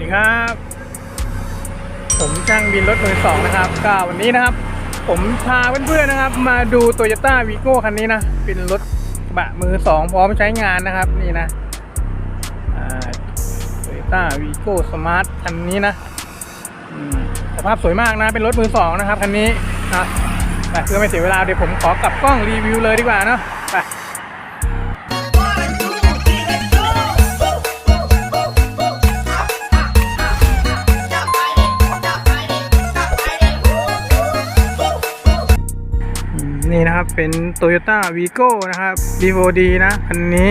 ดีครับ ผมช่างบินรถมือสองนะครับก็วันนี้นะครับ ผมพาเพื่อนๆนะครับ มาดูโตโยต้าวีโก้คันนี้นะ เป็นรถกระบะมือสองพร้อมใช้งานนะครับนี่นะโตโยต้าวีโก้สมาร์ทคันนี้นะสภาพสวยมากนะ เป็นรถมือสองนะครับคันนี้นะไปเพื่อไม่เสียเวลาเดี๋ยวผมขอกลับกล้องรีวิวเลยดีกว่าเนาะไป นี่นะครับเป็น Toyota Vigo นะครับ D4D นะคันนี้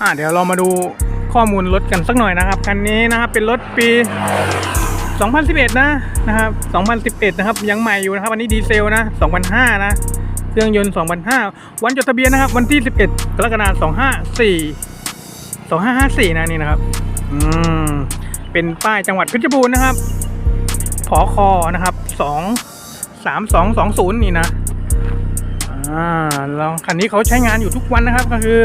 อ่าเดี๋ยวเรามาดูข้อมูลรถกันสักหน่อยนะครับคันนี้นะครับเป็นรถปี 2011 นะนะครับ2011 นะครับยังใหม่อยู่นะครับอันนี้ดีเซลนะ2005 นะเครื่องยนต์ 2005 วันจดทะเบียนนะครับ วันที่ 11กรกฎาคม254 2554 นะนี่นะครับอืมเป็นป้ายจังหวัดเพชรบูรณ์นะครับผอคอนะครับ 2 3220 นี่นะ อ่าล้วคันนี้เขาใช้งานอยู่ทุกวันนะครับ ก็คือ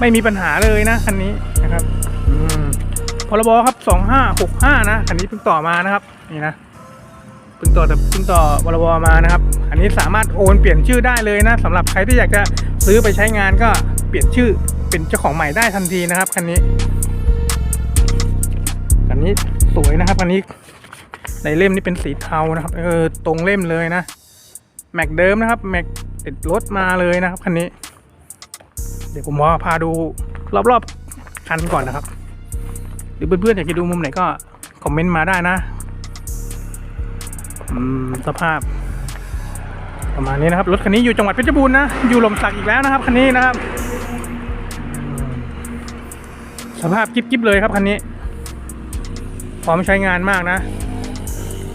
ไม่มีปัญหาเลยนะคันนี้นะครับอืมพรบครับสองห้าหกห้านะคันนี้เพิ่งต่อมานะครับนี่นะเพิ่งต่อแต่เพิ่งต่อพรบมานะครับ อันนี้สามารถโอนเปลี่ยนชื่อได้เลยนะสำหรับใครที่อยากจะซื้อไปใช้งานก็เปลี่ยนชื่อเป็นเจ้าของใหม่ได้ทันทีนะครับคันนี้คันนี้สวยนะครับคันนี้ในเล่มนี่เป็นสีเทานะครับเออตรงเล่มเลยนะ แม็กเดิมนะครับแม็กติดรถมาเลยนะครับคันนี้ เดี๋ยวผมว่าพาดูรอบๆคันก่อนนะครับหรือเพื่อนๆอยากจะดูมุมไหนก็คอมเมนต์มาได้นะสภาพ ประมาณนี้นะครับรถคันนี้อยู่จังหวัดเพชรบูรณ์นะอยู่หลมสักอีกแล้วนะครับคันนี้นะครับ สภาพกิ๊บๆเลยครับคันนี้พร้อมใช้งานมากนะ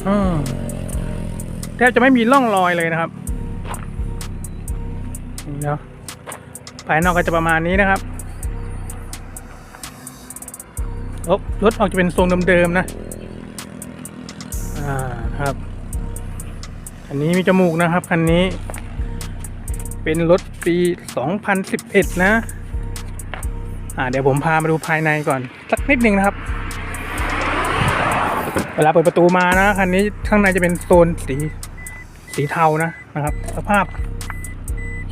อืม แทบจะไม่มีร่องรอยเลยนะครับนี่เนาะภายนอกก็จะประมาณนี้นะครับรถรถออกจะเป็นทรงเดิมๆนะ อ่าครับ อันนี้มีจมูกนะครับคันนี้ เป็นรถปี 2011 นะ อ่าเดี๋ยวผมพามาดูภายในก่อน สักนิดหนึ่งนะครับ เวลาเปิดประตูมานะคันนี้ข้างในจะเป็นโซนสี สีเทานะนะครับ สภาพ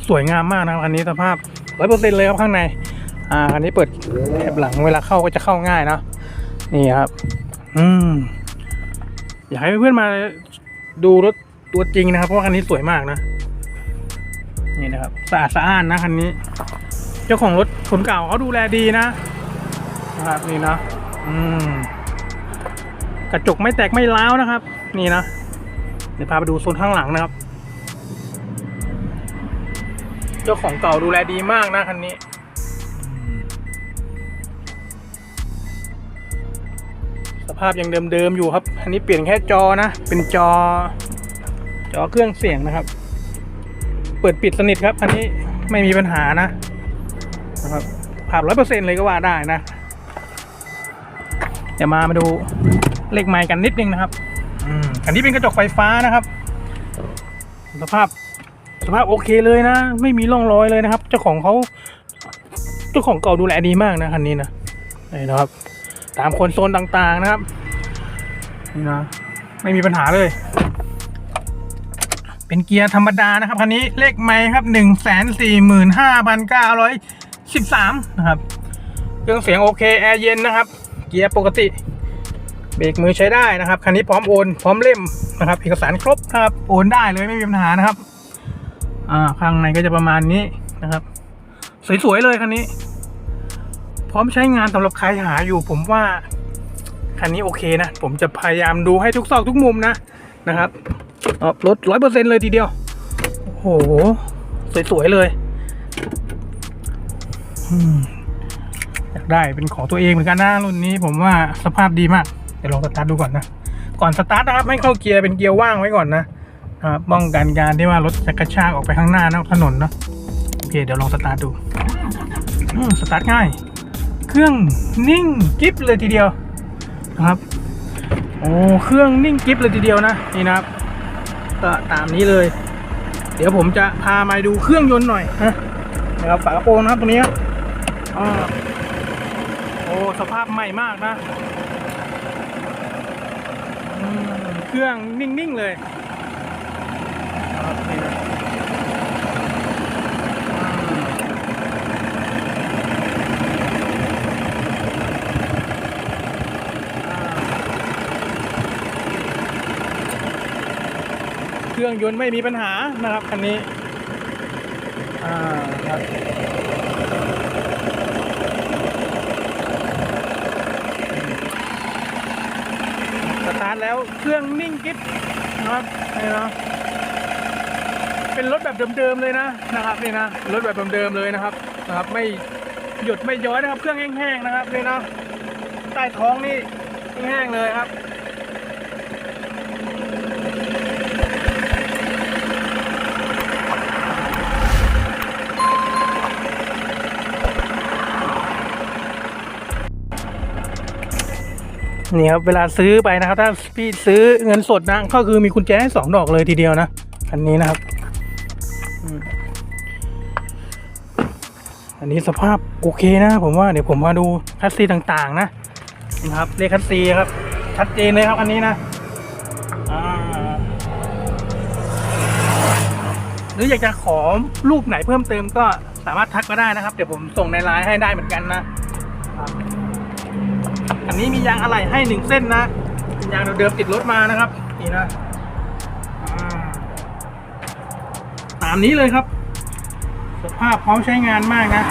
สวยงามมากนะครับคันนี้สภาพร้อยเปอร์เซ็นเลยครับข้างใน อ่าคันนี้เปิดแถบหลังเวลาเข้าก็จะเข้าง่ายนะนี่ครับ อืมอยากให้เพื่อนมาดูรถตัวจริงนะครับ เพราะว่าคันนี้สวยมากนะนี่นะครับสะอาดสะอ้านนะคันนี้ เจ้าของรถคนเก่าเขาดูแลดีนะนะครับนี่นะอืมกระจกไม่แตกไม่ร้าวนะครับ นี่นะ เดี๋ยวพาไปดูโซนข้างหลังนะครับ เจ้าของเก่าดูแลดีมากนะคันนี้สภาพยังเดิมๆอยู่ครับ อันนี้เปลี่ยนแค่จอนะ เป็นจอ จอเครื่องเสียงนะครับ เปิดปิดสนิทครับ อันนี้ไม่มีปัญหานะนะครับผ่านร้อยเปอร์เซ็นเลยก็ว่าได้นะ เดี๋ยวมามาดูเลขไมค์กันนิดนึงนะครับ อันนี้เป็นกระจกไฟฟ้านะครับ สภาพสภาพโอเคเลยนะ ไม่มีร่องรอยเลยนะครับ เจ้าของเขาเจ้าของเก่าดูแลดีมากนะคันนี้นะนี่นะครับ ตามคนโซนต่างๆนะครับนี่นะไม่มีปัญหาเลย เป็นเกียร์ธรรมดานะครับคันนี้เลขไมค์ครับหนึ่งแสนสี่หมื่นห้าพันเก้าร้อยสิบสามนะครับ เครื่องเสียงโอเคแอร์เย็นนะครับ เกียร์ปกติ เบรกมือใช้ได้นะครับคันนี้พร้อมโอนพร้อมเล่มนะครับเอกสารครบนะครับโอนได้เลยไม่มีปัญหานะครับอ่าข้างในก็จะประมาณนี้นะครับ สวยๆเลยคันนี้ พร้อมใช้งานสำหรับใครหาอยู่ผมว่าคันนี้โอเคนะผมจะพยายามดูให้ทุกซอกทุกมุมนะนะครับรถร้อยเปอร์เซ็นเลยทีเดียวโอ้โหสวยๆเลยอยากได้เป็นของตัวเองเหมือนกันนะรุ่นนี้ผมว่าสภาพดีมาก เดี๋ยวลองสตาร์ทดูก่อนนะ ก่อนสตาร์ทนะครับไม่เข้าเกียร์เป็นเกียร์ว่างไว้ก่อนนะป้องกันการที่ว่ารถจะกระชากออกไปข้างหน้านอกถนนเนาะโอเคเดี๋ยวลองสตาร์ทดูสตาร์ทง่าย เครื่องนิ่งกิฟเลยทีเดียวนะครับโอ้เครื่องนิ่งกิฟเลยทีเดียวนะนี่นะครับก็ตามนี้เลย เดี๋ยวผมจะพามาดูเครื่องยนต์หน่อยนะนะครับฝากระโปรงนะครับตรงนี้ครับอ่าโอ้สภาพใหม่มากนะ เครื่องนิ่ง ๆ เลยครับนี่นะเครื่องยนต์ไม่มีปัญหานะครับคันนี้ อ่าครับสตาร์ท แล้วเครื่องนิ่งกิ๊บนะครับนี่นะเป็นรถแบบเดิมๆเลยนะนะครับนี่นะรถแบบเดิมๆเลยนะครับนะครับ ไม่หยดไม่ย้อยนะครับ เครื่องแห้งๆนะครับนี่นะใต้ท้องนี่แห้งๆเลยครับ นี่ครับเวลาซื้อไปนะครับ ถ้าพี่ซื้อเงินสดนะก็คือมีกุญแจให้สองดอกเลยทีเดียวนะคันนี้นะครับอันนี้สภาพโอเคนะผมว่าเดี๋ยวผมมาดูคัสซีต่างๆ นะนะครับเลขคัสซีครับชัดเจนเลยครับอันนี้นะหรืออยากจะขอรูปไหนเพิ่มเติมก็สามารถทักมาได้นะครับ เดี๋ยวผมส่งในไลน์ให้ได้เหมือนกันนะครับ อันนี้มียางอะไหล่ให้หนึ่งเส้นนะเป็นยางเดิมติดรถมานะครับ นี่นะตามนี้เลยครับ สภาพพร้อมใช้งานมากนะ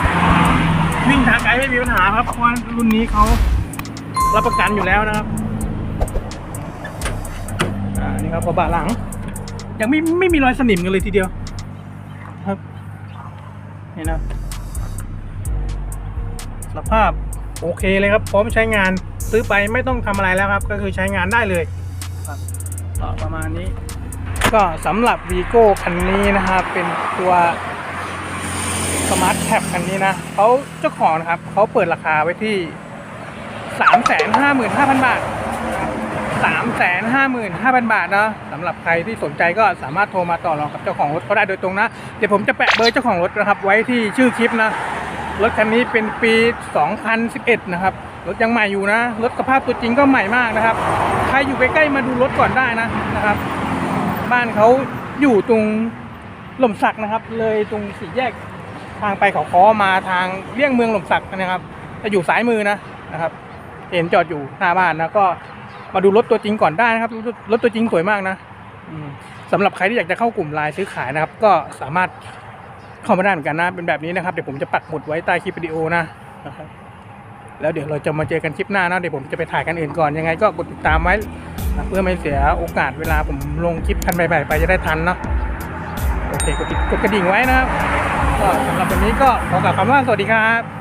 วิ่งทางไกลไม่มีปัญหาครับเพราะว่ารุ่นนี้เขารับประกันอยู่แล้วนะครับอ่านี่ครับกระบะหลัง ยังไม่ไม่มีรอยสนิมกันเลยทีเดียว ครับ นี่นะสภาพ โอเคเลยครับพร้อมใช้งานซื้อไปไม่ต้องทำอะไรแล้วครับ ก็คือใช้งานได้เลยครับก็ประมาณนี้ ก็สำหรับวีโก้คันนี้นะครับเป็นตัวสมาร์ทแท็บคันนี้นะเขาเจ้าของนะครับเขาเปิดราคาไว้ที่สามแสนห้าหมื่นห้าพันบาทสามแสนห้าหมื่นห้าพันบาทนะสำหรับใครที่สนใจก็สามารถโทรมาต่อรองกับเจ้าของรถเขาได้โดยตรงนะ เดี๋ยวผมจะแปะเบอร์เจ้าของรถนะครับ ไว้ที่ชื่อคลิปนะ รถคันนี้เป็นปี 2011 นะครับ รถยังใหม่อยู่นะ รถสภาพตัวจริงก็ใหม่มากนะครับ ใครอยู่ใกล้ๆมาดูรถก่อนได้นะนะครับ บ้านเขาอยู่ตรงหล่มสักนะครับ เลยตรงสี่แยกทางไปเขาคอมาทางเลี่ยงเมืองหล่มสักนะครับ จะอยู่ซ้ายมือนะนะครับ เห็นจอดอยู่หน้าบ้านนะก็มาดูรถตัวจริงก่อนได้นะครับ รถตัวจริงสวยมากนะสำหรับใครที่อยากจะเข้ากลุ่มไลน์ซื้อขายนะครับ ก็สามารถ เข้ามาได้เหมือนกันนะ เป็นแบบนี้นะครับ เดี๋ยวผมจะปักหมุดไว้ใต้คลิปวิดีโอนะนะครับแล้วเดี๋ยวเราจะมาเจอกันคลิปหน้านะเดี๋ยวผมจะไปถ่ายกันอื่นก่อนยังไง ก็กดติดตามไว้นะเพื่อไม่เสียโอกาสเวลาผมลงคลิปทันใหม่ๆไปจะได้ทันเนาะโอเคกดติดกดกระดิ่งไว้นะครับก็สำหรับวันนี้ก็ขอกล่าวคำว่าสวัสดีครับ